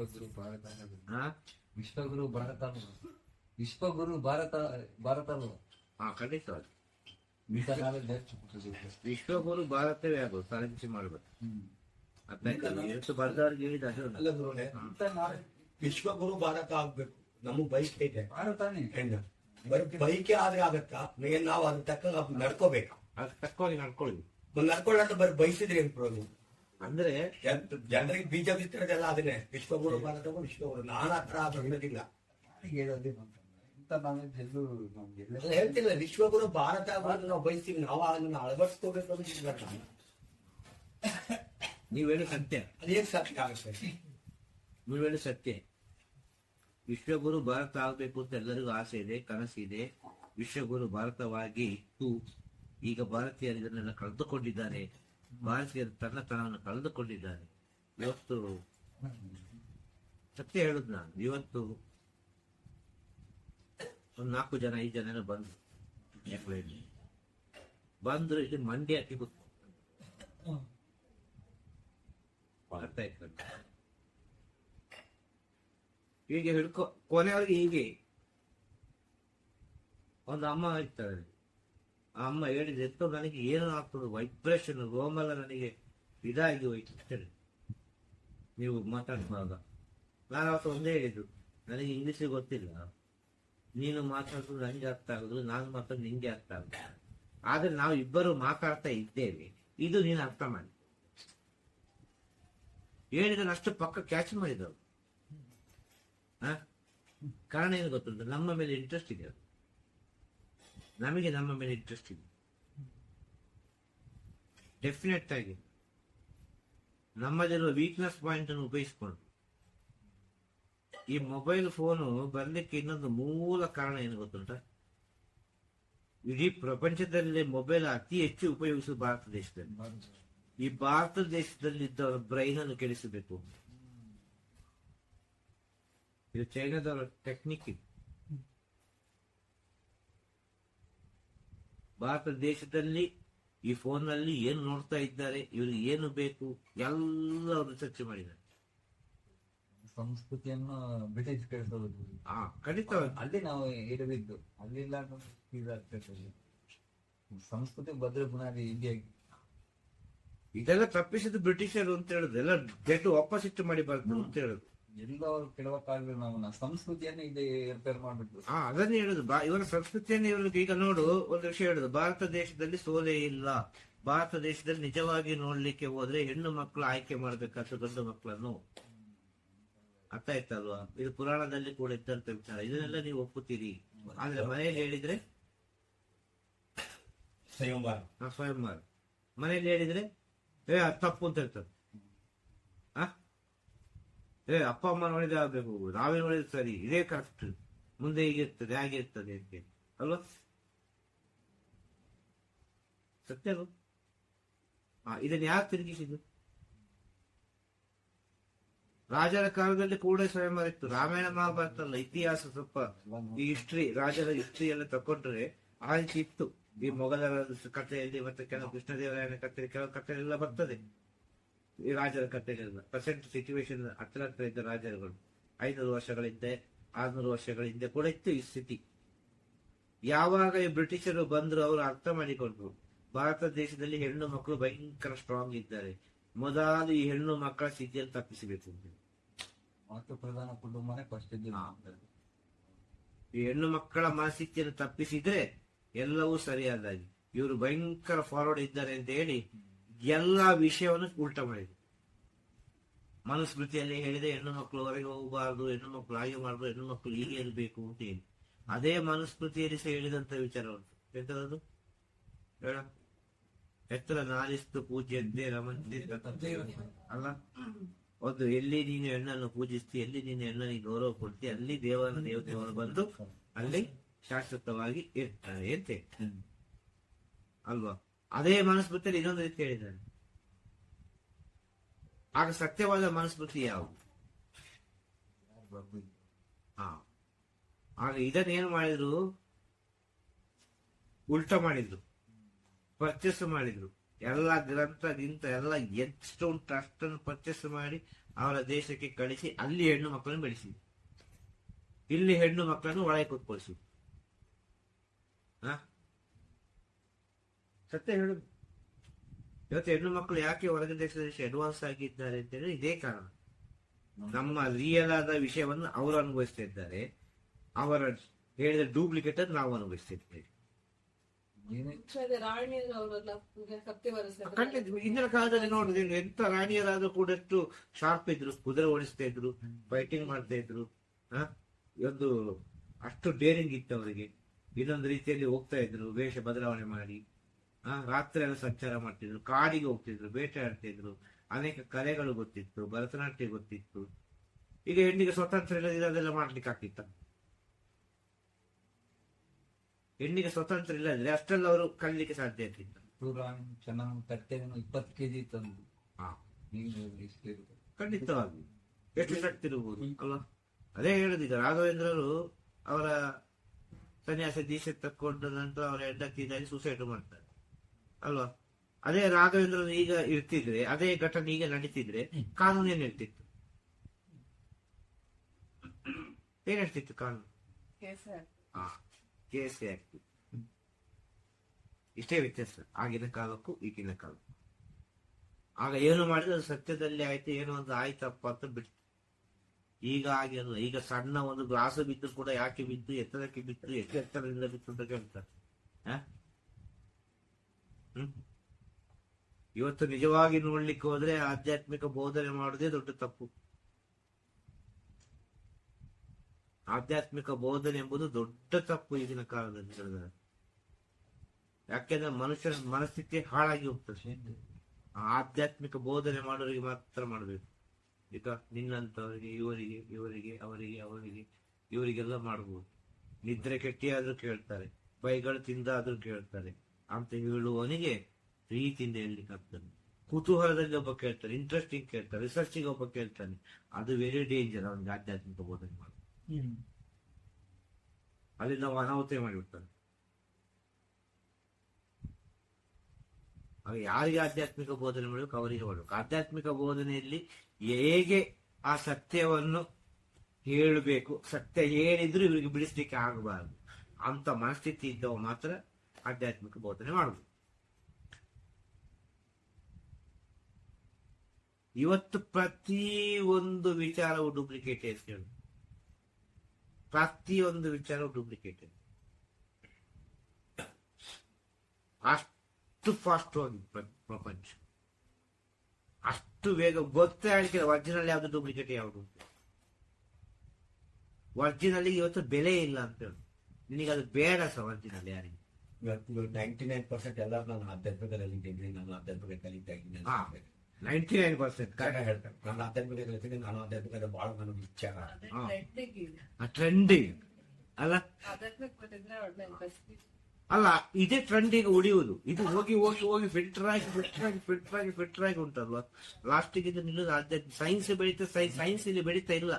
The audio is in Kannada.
ವಿಶ್ವಗುರು ಭಾರತ ವಿಶ್ವಗುರು ಭಾರತ. ವಿಶ್ವಗುರು ಭಾರತ ಭಾರತ ಹಾ ನಾವೇ ವಿಶ್ವಗುರು ಭಾರತವೇ ಆಗೋದು ಸಾಧಿಸಿ ಮಾಡಬೇಕು. ಎಷ್ಟು ಬರ್ದವ್ರಿಗೆ ಹೇಳಿದ ಅದು ಅಲ್ಲ ಇಂಥ ವಿಶ್ವಗುರು ಭಾರತ ಆಗ್ಬೇಕು. ನಮಗ್ ಬೈಕ್ ಐತೆ ಭಾರತನೇ. ಬೈಕೆ ಆದ್ರೆ ಆಗತ್ತಾ? ಮೇನ್ ನಾವು ಅದ್ರ ತಕ್ಕ ನಡ್ಕೋಬೇಕು? ತಕ್ಕ ತಕ್ಕೋಗಿ ನಡ್ಕೊಳ್ಳಿ. ನಡ್ಕೊಳ್ಳ ಬರೀ ಬೈಸಿದ್ರೆ ಏನ್ ಪ್ರೋಬ್ಲಮ್ ಅಂದ್ರೆ ಜನರಿಗೆ ಬೀಜ ಬಿತ್ತಿರೋದೆಲ್ಲ ಅದನ್ನೇ. ವಿಶ್ವಗುರು ಭಾರತ ವಿಶ್ವಗುರು. ನಾನು ಹತ್ರ ಬಂದಿಲ್ಲ ಹೇಳೋದೇ ಹೇಳ್ತಿಲ್ಲ ವಿಶ್ವಗುರು ಭಾರತ ನಾವು ಬಯಸ್ತೀವಿ ನಾವು. ಅದನ್ನ ಅಳವಡಿಸ್ಕೋಬೇಕು ಅಂತ ನೀವೇನು ನೀವ್ ಅದೇನು ಸತ್ಯ. ಆಗುತ್ತೆ? ನೀವ್ ಹೇಳಿ ಸತ್ಯ. ವಿಶ್ವಗುರು ಭಾರತ ಆಗ್ಬೇಕು ಅಂತ ಎಲ್ಲರಿಗೂ ಆಸೆ ಇದೆ ಕನಸಿದೆ ವಿಶ್ವಗುರು ಭಾರತವಾಗಿ ಇತ್ತು ಈಗ ಭಾರತೀಯರು ಇದನ್ನೆಲ್ಲ ಕಳೆದುಕೊಂಡಿದ್ದಾರೆ. ಭಾರತೀಯರು ತನ್ನತನವನ್ನು ಕಳೆದುಕೊಂಡಿದ್ದಾರೆ ಇವತ್ತು ಸತ್ಯ ಹೇಳುದು ನಾನು. ಇವತ್ತು ಒಂದು ನಾಲ್ಕು ಜನ, ಐದು ಜನ ಬಂದು ಬಂದ್ರು ಬಂದ್ರು ಇಲ್ಲಿ ಮಂಡಿ ಹಾಕಿ ಹೀಗೆ ಹಿಡ್ಕೊ ಕೊನೆಯವ್ರಿಗೆ ಹೀಗೆ. ಒಂದು ಅಮ್ಮ ಇರ್ತಾರೆ. ಅಮ್ಮ ಹೇಳಿದ ಎಂತ ನನಗೆ ಏನು ಆಗ್ತದೆ ವೈಬ್ರೇಷನ್ ರೋಮೆಲ್ಲ ನನಗೆ ಇದಾಗಿ ಹೋಯ್ತು. ಹೇಳಿ ನೀವು ಮಾತಾಡುವಾಗ ನಾನು ಅವತ್ತು ಒಂದೇ ಹೇಳಿದ್ದು. ನನಗೆ ಇಂಗ್ಲೀಷ್ ಗೊತ್ತಿಲ್ಲ. ನೀನು ಮಾತಾಡೋದು ನನಗೆ ಅರ್ಥ ಆಗೋದು ನಾನು ಮಾತಾಡೋದು ನಿಂಗೆ ಅರ್ಥ ಆಗುದು ಆದ್ರೆ ನಾವು ಇಬ್ಬರು ಮಾತಾಡ್ತಾ ಇದ್ದೇವೆ. ಇದು ನೀನು ಅರ್ಥ ಮಾಡಿ. ಹೇಳಿದ್ರೆ ಅಷ್ಟು ಪಕ್ಕ ಕ್ಯಾಚ್ ಮಾಡಿದವು ಹ? ಕಾರಣ ಏನು ಗೊತ್ತುಂಟು? ನಮ್ಮ ಮೇಲೆ ಇಂಟ್ರೆಸ್ಟ್ ಇದೆ ಅವ್ರಿಗೆ. ನಮಗೆ ನಮ್ಮ ಮೇಲೆ ಇಂಟ್ರೆಸ್ಟ್ ಇದೆ. ಡೆಫಿನೆಟ್ ಆಗಿ ನಮ್ಮಲ್ಲಿರುವ ವೀಕ್ನೆಸ್ ಪಾಯಿಂಟ್ ಅನ್ನು ಉಪಯೋಗಿಸಿಕೊಂಡು ಈ ಮೊಬೈಲ್ ಫೋನು ಬರಲಿಕ್ಕೆ ಇನ್ನೊಂದು ಮೂಲ ಕಾರಣ ಏನು ಗೊತ್ತುಂಟ? ಇಡೀ ಪ್ರಪಂಚದಲ್ಲಿ ಮೊಬೈಲ್ ಅತಿ ಹೆಚ್ಚು ಉಪಯೋಗಿಸುವ ಭಾರತ ದೇಶದಲ್ಲಿ. ಈ ಭಾರತ ದೇಶದಲ್ಲಿ ಇದ್ದವರ ಬ್ರೈನ್ ಅನ್ನು ಕೆಡಿಸಬೇಕು. ಇದು ಚೈನಾದವರ ಟೆಕ್ನಿಕ್ ಇದು. ಭಾರತ ದೇಶದಲ್ಲಿ ಈ ಫೋನ್ನಲ್ಲಿ ಏನು ನೋಡ್ತಾ ಇದ್ದಾರೆ ಇವ್ರಿಗೆ ಏನು ಬೇಕು ಎಲ್ಲ ಅವರು ಚರ್ಚೆ ಮಾಡಿದ್ದಾರೆ. ಸಂಸ್ಕೃತಿಯನ್ನು ಬ್ರಿಟಿಷ್ ಕಳಿಸಬಹುದು ಆ ಖಂಡಿತ ಅಲ್ಲಿ ನಾವು ಇಡಬಿದ್ದು ಅಲ್ಲಿಲ್ಲ ಇದಾಗ್ತದೆ ಸಂಸ್ಕೃತಿ ಭದ್ರ ಬುನಾದಿ ಇಂಡಿಯಾ ಇದೆಲ್ಲ ತಪ್ಪಿಸಿದ್ದು ಬ್ರಿಟಿಷರು ಅಂತ ಹೇಳುದು. ಎಲ್ಲ ಡೆಟ್ ವಾಪಸ್ ಮಾಡಿ ಬರ್ತು ಅಂತ ಹೇಳುದು. ಎಲ್ಲ ಅವರು ಕೆಡವಕ್ಕಾಗಲಿ ನಾವು ನಮ್ಮ ಸಂಸ್ಕೃತಿಯನ್ನೇ ಇದೆ ರಿಪೇರ್ ಮಾಡ್ಬಿಟ್ಟು ಹಾ ಅದನ್ನೇ ಹೇಳುದು. ಬಾ ಇವರ ಸಂಸ್ಕೃತಿಯನ್ನು ಇವರು ಈಗ ನೋಡು ಒಂದು ವಿಷಯ ಹೇಳುದು. ಭಾರತ ದೇಶದಲ್ಲಿ ಸೋಲೆ ಇಲ್ಲ. ಭಾರತ ದೇಶದಲ್ಲಿ ನಿಜವಾಗಿ ನೋಡ್ಲಿಕ್ಕೆ ಹೋದ್ರೆ ಹೆಣ್ಣು ಮಕ್ಕಳು ಆಯ್ಕೆ ಮಾಡ್ಬೇಕಾದ್ರೆ ಗಂಡು ಮಕ್ಕಳನ್ನು ಅರ್ಥ ಆಯ್ತಲ್ವಾ ಇದು ಪುರಾಣದಲ್ಲಿ ಕೂಡ ಇದ್ದಂತ ವಿಚಾರ. ಇದನ್ನೆಲ್ಲ ನೀವು ಒಪ್ಪುತ್ತೀರಿ. ಆದ್ರೆ ಮನೆಯಲ್ಲಿ ಹೇಳಿದ್ರೆ? ಸ್ವಯಂವಾರ. ಸ್ವಯಂವಾರ. ಮನೆಯಲ್ಲಿ ಹೇಳಿದ್ರೆ ಏ ತಪ್ಪು ಅಂತ ಇರ್ತದೆ ಆ? ಏ, ಅಪ್ಪ, ಅಮ್ಮ ನೋಡಿದ್ರೆ ಆಗ್ಬೇಕು ನಾವೇ ನೋಡಿದ್ರೆ ಸರಿ. ಇದೇ ಕರೆಕ್ಟ್ ಮುಂದೆ ಹೀಗಿರ್ತದೆ ಹಾಗಿರ್ತದೆ ಅಂತ ಅಲ್ವಾ? ಸತ್ಯ ಇದನ್ನ ಯಾರು ತಿರುಗಿಸಿದ್ದು? ರಾಜರ ಕಾಲದಲ್ಲಿ ಕೂಡ ಸ್ವಯಂವರ ಇತ್ತು ರಾಮಾಯಣ ಮಹಾಭಾರತ ಅಲ್ಲ ಇತಿಹಾಸ ಸ್ವಲ್ಪ ಈ ಹಿಸ್ಟ್ರಿ ರಾಜರ ಹಿಸ್ಟ್ರಿ ಎಲ್ಲ ತಕೊಂಡ್ರೆ ಆ ಇತ್ತು. ಈ ಮೊಘಲರ ಕಥೆಯಲ್ಲಿ ಮತ್ತೆ ಕೆಲವು ಕೃಷ್ಣದೇವರಾಯನ ಕಥೆ ಕೆಲವು ಕಥೆ ಎಲ್ಲ ಬರ್ತದೆ. ಈ ರಾಜರ ಕಥೆಗಳನ್ನ ಪ್ರೆಸೆಂಟ್ ಸಿಚುವೇಶನ್ ಹತ್ತಿರ ಹತ್ರ ಇದ್ದ ರಾಜರುಗಳು ಐನೂರು ವರ್ಷಗಳ ಹಿಂದೆ ಆರ್ನೂರು ವರ್ಷಗಳ ಹಿಂದೆ ಕೂಡ ಇತ್ತು ಈ ಸ್ಥಿತಿ. ಯಾವಾಗ ಈ ಬ್ರಿಟಿಷರು ಬಂದ್ರು ಅವರು ಅರ್ಥ ಮಾಡಿಕೊಂಡ್ರು. ಭಾರತ ದೇಶದಲ್ಲಿ ಹೆಣ್ಣು ಮಕ್ಕಳು ಭಯಂಕರ ಸ್ಟ್ರಾಂಗ್ ಇದ್ದಾರೆ. ಮೊದಲು ಈ ಹೆಣ್ಣು ಮಕ್ಕಳ ಸ್ಥಿತಿಯನ್ನು ತಪ್ಪಿಸಬೇಕು ಪ್ರಧಾನ ಕುಟುಂಬನೇ ಫಸ್ಟ್. ಈ ಹೆಣ್ಣು ಮಕ್ಕಳ ಮನಸ್ಥಿತಿಯನ್ನು ತಪ್ಪಿಸಿದ್ರೆ ಎಲ್ಲವೂ ಸರಿಯಾದಾಗಿ ಇವರು ಭಯಂಕರ ಫಾರ್ವರ್ಡ್ ಇದ್ದಾರೆ ಅಂತ ಹೇಳಿ ಎಲ್ಲಾ ವಿಷಯವನ್ನು ಉಲ್ಟ ಮಾಡಿದೆ. ಮನುಸ್ಮೃತಿಯಲ್ಲಿ ಹೇಳಿದೆ, ಹೆಣ್ಣು ಮಕ್ಕಳು ಹೊರಗೆ ಹೋಗಬಾರ್ದು, ಹೆಣ್ಣು ಮಕ್ಕಳು ಹಾಗೆ ಮಾಡಬಾರ್ದು ಹೆಣ್ಣು ಮಕ್ಕಳು ಹೀಗೆ ಇರಬೇಕು ಅಂತ ಹೇಳಿ. ಅದೇ ಮನುಸ್ಮೃತಿಯಲ್ಲಿ ಸಹ ಹೇಳಿದಂತ ವಿಚಾರ ಉಂಟು. ಎಂತದದು? ಹೇಳ. ಎತ್ತರ ನಾಲಿಸ್ತು ಪೂಜ್ಯಂತೆ ರಮಂತೆ ಅಲ್ಲ? ಒಂದು, ಎಲ್ಲಿ ನೀನು ಹೆಣ್ಣನ್ನು ಪೂಜಿಸ್ತಿ, ಎಲ್ಲಿ ನೀನು ಹೆಣ್ಣನಿಗೆ ಗೌರವ ಕೊಡ್ತಿ, ಅಲ್ಲಿ ದೇವರ ದೇವತೆಯವರು ಬಂದು ಅಲ್ಲಿ ಶಾಶ್ವತವಾಗಿ ಇರ್ತಾರೆ ಅಂತ ಅಲ್ವಾ? ಅದೇ ಮನಸ್ಮೃತಿಯಲ್ಲಿ ಇನ್ನೊಂದು ರೀತಿ ಹೇಳಿದ್ದಾನೆ. ಆಗ ಸತ್ಯವಾದ ಮನಸ್ಮೃತಿ ಯಾವುದು? ಆಗ ಇದನ್ನ ಏನು ಮಾಡಿದ್ರು? ಉಲ್ಟ ಮಾಡಿದ್ರು. ಪರ್ಚೇಸ್ ಮಾಡಿದ್ರು. ಎಲ್ಲ ಗ್ರಂಥ ಗಿಂತ ಎಲ್ಲ ಎಷ್ಟು ಉಂಟು ಅಷ್ಟನ್ನು ಪರ್ಚೇಸ್ ಮಾಡಿ ಅವರ ದೇಶಕ್ಕೆ ಕಳಿಸಿ ಅಲ್ಲಿ ಹೆಣ್ಣು ಮಕ್ಕಳನ್ನು ಬೆಳೆಸಿ. ಇಲ್ಲಿ ಹೆಣ್ಣು ಮಕ್ಕಳನ್ನು ಒಳಗೆ ಕೂತ್ಕೊಳಿಸಿ. ಹ? ಸತ್ಯ ಹೇಳು ಇವತ್ತು ಹೆಣ್ಣು ಮಕ್ಕಳು ಯಾಕೆ ಹೊರಗಿನ ದೇಶದಲ್ಲಿ ಅಡ್ವಾನ್ಸ್ ಆಗಿದ್ದಾರೆ ಅಂತ ಹೇಳಿದ್ರೆ ಇದೇ ಕಾರಣ. ನಮ್ಮ ರಿಯಲ್ ಆದ ವಿಷಯವನ್ನು ಅವರು ಅನುಭವಿಸ್ತಾ ಇದ್ದಾರೆ. ಅವರ ಹೇಳಿದ ಡೂಪ್ಲಿಕೇಟ್ ಅನ್ನು ನಾವು ಅನುಭವಿಸ್ತಾ ಇದ್ದೇವೆ ಇಂದಿನ ಕಾಲದಲ್ಲಿ ನೋಡಿದ್ರೆ ಎಂತ ರಾಣಿಯರಾದ್ರೂ ಕೂಡ ಎಷ್ಟು ಶಾರ್ಪ್ ಇದ್ರು ಕುದುರೆ ಓಡಿಸ್ತಾ ಇದ್ರು ಫೈಟಿಂಗ್ ಮಾಡ್ತಾ ಇದ್ರು ಹ? ಒಂದು ಅಷ್ಟು ಡೇರಿಂಗ್ ಇತ್ತು ಅವರಿಗೆ. ಇನ್ನೊಂದು ರೀತಿಯಲ್ಲಿ ಹೋಗ್ತಾ ಇದ್ರು ವೇಷ ಬದಲಾವಣೆ ಮಾಡಿ. ರಾತ್ರಿ ಎಲ್ಲ ಸಂಚಾರ ಮಾಡ್ತಿದ್ರು ಕಾಡಿಗೆ ಹೋಗ್ತಿದ್ರು ಬೇಟೆ ಆಡ್ತಿದ್ರು ಅನೇಕ ಕಲೆಗಳು ಗೊತ್ತಿತ್ತು ಭರತನಾಟ್ಯ ಗೊತ್ತಿತ್ತು. ಈಗ ಹೆಣ್ಣಿಗೆ ಸ್ವತಂತ್ರ ಇಲ್ಲದಿದ್ರೆ ಅದೆಲ್ಲ ಮಾಡ್ಲಿಕ್ಕೆ ಆಗ್ತಿತ್ತ? ಹೆಣ್ಣಿಗೆ ಸ್ವತಂತ್ರ ಇಲ್ಲದಿದ್ರೆ ಅಷ್ಟೆಲ್ಲ ಅವರು ಕಲಿಲಿಕ್ಕೆ ಸಾಧ್ಯ ಇರ್ತಿತ್ತು ರಾಣಿ ಚೆನ್ನಾಗಿ ತಟ್ಟೆಗೆ ಇಪ್ಪತ್ತು ಕೆಜಿ ತಂದು. ಖಂಡಿತವಾಗಿ. ಎಷ್ಟು ಶಕ್ತಿ ಇರಬಹುದು ಅಲ್ಲ ಅದೇ ಹೇಳುದೀಗ ರಾಘವೇಂದ್ರರು ಅವರ ಸನ್ಯಾಸ ದೀಕ್ಷೆ ತಕ್ಕೊಂಡ ನಂತರ ಅವರ ಹೆಂಡತಿ ಸೂಸೈಡ್ ಮಾಡ್ತಾರೆ. ಅಲ್ವಾ? ಅದೇ ರಾಘವೇಂದ್ರನ್ ಈಗ ಇರ್ತಿದ್ರೆ ಅದೇ ಘಟನೆ ಈಗ ನಡೀತಿದ್ರೆ ಕಾನೂನು ಏನ್ ಹೇಳ್ತಿತ್ತು? ಏನ್ ಹೇಳ್ತಿತ್ತು ಕಾನೂನು? ಹಾ ಕೇಸ್ ಆಗ್ತಿತ್ತು ಇಷ್ಟೇ ವ್ಯತ್ಯಾಸ ಆಗಿನ ಕಾಲಕ್ಕೂ ಈಗಿನ ಕಾಲಕ್ಕೂ. ಆಗ ಏನು ಮಾಡಿದ್ರೆ ಅದು ಸತ್ಯದಲ್ಲಿ ಆಯ್ತು ಏನೋ ಒಂದು ಆಯ್ತಪ್ಪ ಅಂತ ಬಿಡ್ತು. ಈಗ ಆಗಿಲ್ಲ ಈಗ ಸಣ್ಣ ಒಂದು ಗ್ಲಾಸ್ ಬಿದ್ದು ಕೂಡ ಯಾಕೆ ಬಿದ್ದು ಎತ್ತರಕ್ಕೆ ಬಿತ್ತು ಎಷ್ಟು ಎತ್ತರದಿಂದ ಬಿತ್ತು ಅಂತ ಕೇಳ್ತಾರೆ. ಇವತ್ತು ನಿಜವಾಗಿ ನೋಡ್ಲಿಕ್ಕೆ ಹೋದ್ರೆ ಆಧ್ಯಾತ್ಮಿಕ ಬೋಧನೆ ಮಾಡೋದೇ ದೊಡ್ಡ ತಪ್ಪು. ಆಧ್ಯಾತ್ಮಿಕ ಬೋಧನೆ ಎಂಬುದು ದೊಡ್ಡ ತಪ್ಪು ಈಗಿನ ಕಾಲದಲ್ಲಿ ಯಾಕೆಂದ್ರೆ ಮನುಷ್ಯನ ಮನಸ್ಥಿತಿ ಹಾಳಾಗಿ ಹೋಗ್ತದೆ. ಆಧ್ಯಾತ್ಮಿಕ ಬೋಧನೆ ಮಾಡೋರಿಗೆ ಮಾತ್ರ ಮಾಡಬೇಕು. ಈಗ ನಿನ್ನಂತವರಿಗೆ, ಇವರಿಗೆ ಇವರಿಗೆ, ಅವರಿಗೆ ಅವರಿಗೆ, ಇವರಿಗೆಲ್ಲ ಮಾಡಬಹುದು ನಿದ್ರೆ ಕೆಟ್ಟಿಯಾದ್ರೂ ಕೇಳ್ತಾರೆ. ಬೈಗಳು ತಿಂದಾದ್ರೂ ಕೇಳ್ತಾರೆ. ಅಂತ ಹೇಳುವವನಿಗೆ ಪ್ರೀತಿಯಿಂದ ಹೇಳಲಿಕ್ಕೆ ಆಗ್ತದೆ. ಕುತೂಹಲದಲ್ಲಿ ಒಬ್ಬ ಕೇಳ್ತಾನೆ ಇಂಟ್ರೆಸ್ಟಿಂಗ್ ಕೇಳ್ತಾರೆ ರಿಸರ್ಚಿಗೆ ಒಬ್ಬ ಕೇಳ್ತಾನೆ. ಅದು ವೆರಿ ಡೇಂಜರ್ ಅವನಿಗೆ ಆಧ್ಯಾತ್ಮಿಕ ಬೋಧನೆ ಮಾಡಿ ಅಲ್ಲಿ ನಾವು ಅನಾಹುತ ಮಾಡಿಬಿಡ್ತಾನೆ. ಯಾರಿಗೆ ಆಧ್ಯಾತ್ಮಿಕ ಬೋಧನೆ ಮಾಡಬೇಕು ಅವರಿಗೆ ಮಾಡಬೇಕು. ಆಧ್ಯಾತ್ಮಿಕ ಬೋಧನೆಯಲ್ಲಿ ಹೇಗೆ ಆ ಸತ್ಯವನ್ನು ಹೇಳಬೇಕು ಸತ್ಯ ಹೇಳಿದ್ರೂ ಇವರಿಗೆ ಬಿಡಿಸ್ಲಿಕ್ಕೆ ಆಗಬಾರದು. ಅಂತ ಮನಸ್ಥಿತಿ ಇದ್ದವ ಮಾತ್ರ ಆಧ್ಯಾತ್ಮಿಕ ಬೋಧನೆ ಮಾಡುವುದು. ಇವತ್ತು ಪ್ರತಿ ಒಂದು ವಿಚಾರವು ಡೂಪ್ಲಿಕೇಟ್ ಹೇಳಿ. ಪ್ರತಿಯೊಂದು ವಿಚಾರವು ಡೂಪ್ಲಿಕೇಟ್ ಅಷ್ಟು ಫಾಸ್ಟ್ ಹೋಗಿ ಪ್ರ- ಪ್ರಪಂಚ. ಅಷ್ಟು ವೇಗ ಗೊತ್ತೇ ಆಗಲಿಕ್ಕೆ ಒರಿಜಿನಲ್ ಯಾವುದು ಡೂಪ್ಲಿಕೇಟ್ ಯಾವುದು ಒರಿಜಿನಲ್ ಇವತ್ತು ಬೆಲೆ ಇಲ್ಲ ಅಂತ ಹೇಳಿ. ನಿನಗೆ ಅದು ಬೇಡ ಸರ್ ಒರಿಜಿನಲ್ ಯಾರಿಗೆ. ಇವತ್ತು ನೈಂಟಿ ನೈನ್ ಪರ್ಸೆಂಟ್ ಎಲ್ಲರೂ ನಾನು ಆಧ್ಯಾತ್ಮಿಕದಲ್ಲಿ ಇದ್ದೀನಿ ನಾನು ಆಧ್ಯಾತ್ಮಿಕ ಕಲಿತಾ ಇದ್ದೀನಿ ಹಾ. Ninety nine percent correct. ಹೇಳ್ತಾರೆ. ನಾನು ಆಧ್ಯಾತ್ಮಿಕ ಕಲಿತೀನಿ ನಾನು ಬಹಳ ನನಗೆ ವಿಚಾರ. ಟ್ರೆಂಡಿಂಗ್ ಅಲ್ಲ. ಅಲ್ಲ ಇದೇ ಟ್ರೆಂಡ್ ಈಗ ಉಳಿಯುವುದು. ಇದು ಹೋಗಿ ಹೋಗಿ ಹೋಗಿ ಫಿಲ್ಟರ್ ಆಗಿ ಫಿಲ್ಟರ್ ಆಗಿ ಫಿಲ್ಟರ್ ಆಗಿ ಫಿಲ್ಟರ್ ಆಗಿ ಉಂಟಲ್ವಾ? ಲಾಸ್ಟಿಗೆ ಇದು ನಿಲ್ಲೋದು ಸೈನ್ಸ್ ಬೆಳೀತಾ ಸೈನ್ಸ್ ಇಲ್ಲಿ ಬೆಳೀತಾ ಇಲ್ಲ.